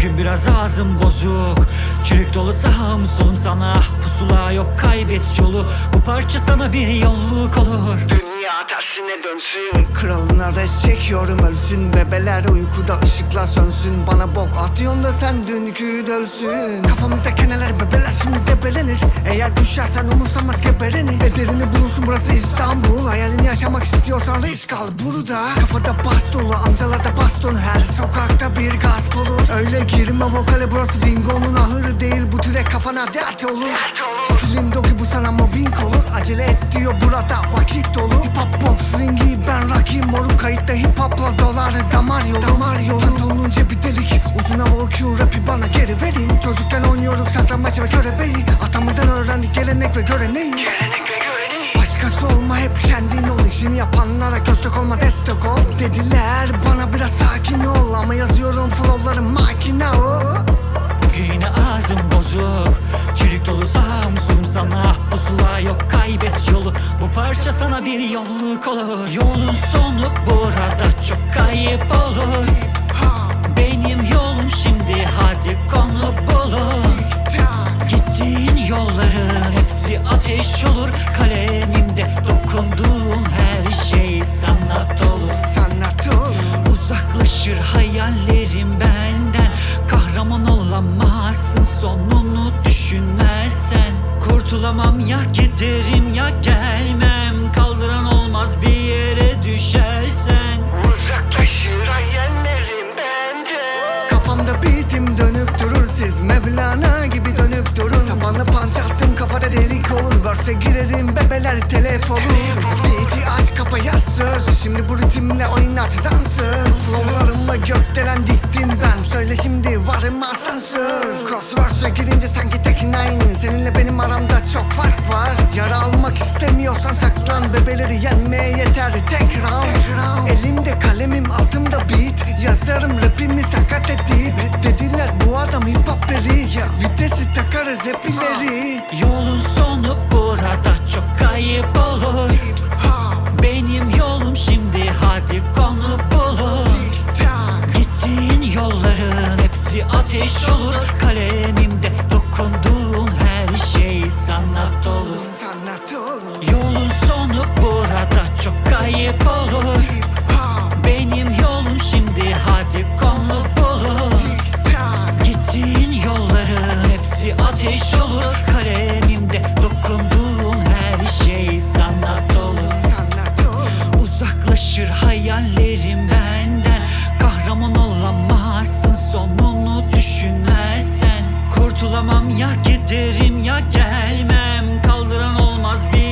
Bugün biraz ağzım bozuk. Çürük dolu sağım solum sana. Pusula yok kaybet yolu. Bu parça sana bir yolluk olur. Dünya tersine dönsün. Kralına res çekiyorum ölsün. Bebeler uykuda ışıklar sönsün. Bana bok atıyorsun da sen dünkü dölsün. Kafamızda keneler bebeler şimdi debelenir. Eğer düşersen umursamaz geberenir Ederini bulursun burası İstanbul. Hayalini yaşamak istiyorsan risk al burada. Kafada bas dolu amcalarda baston. Her sokakta bir gasp olur Öyle girme vokale burası dingonun ahırı değil. Bu türek kafana dert olur. Stilim dogi bu sana mobbing olur. Acele et diyor burada vakit dolu. Hip hop box ringi ben rakiyim Moru kayıtta hip hopla dolar damar yolu. Damar yolu. Pantolonun cebi delik. Uzun hava Q rapi bana geri verin. Çocukken oynuyorduk saklambaç ve körebeyi. Atamızdan öğrendik gelenek ve göreneği hep kendin ol. İşini yapanlara köstek olma destek ol. Dediler bana biraz sakin ol Ama yazıyorum flowlarım makine o. Bugün yine ağzım bozuk. Çürük dolu sağım solum sana. Pusula yok kaybet yolu. Bu parça sana bir yolluk olur. Yolun sonu burada çok kayıp olur Olamazsın sonunu düşünmezsen. Kurtulamam ya giderim ya gelmem. Kaldıran olmaz bir yere düşersen. Uzaklaşır hayallerim benden Kafamda beatim dönüp durur siz Mevlana gibi dönüp durun. Samanlı panç attım kafada delik olur. Verse girerim bebeler telef olur varım asansör. Crossverse'e girince sanki tekin aynı. Seninle benim aramda çok fark var. Yara almak istemiyorsan saklan. Bebeleri yenmeye yeter. Tek round. Elimde kalemim altımda beat. Yazarım rapimi sakat edip. Dediler bu adam hip hop peri ya Vitesi takarız hep ileri. Yolun sonu burada çok kayıp olur. Benim yolum şimdi hadi konu bulur. Gittiğin yolların izi ateş olur Kalemimde dokunduğun her şey sanat olur. Sanat olur. Yolun sonu burada çok kayıp olur. Ya giderim ya gelmem. Kaldıran olmaz bir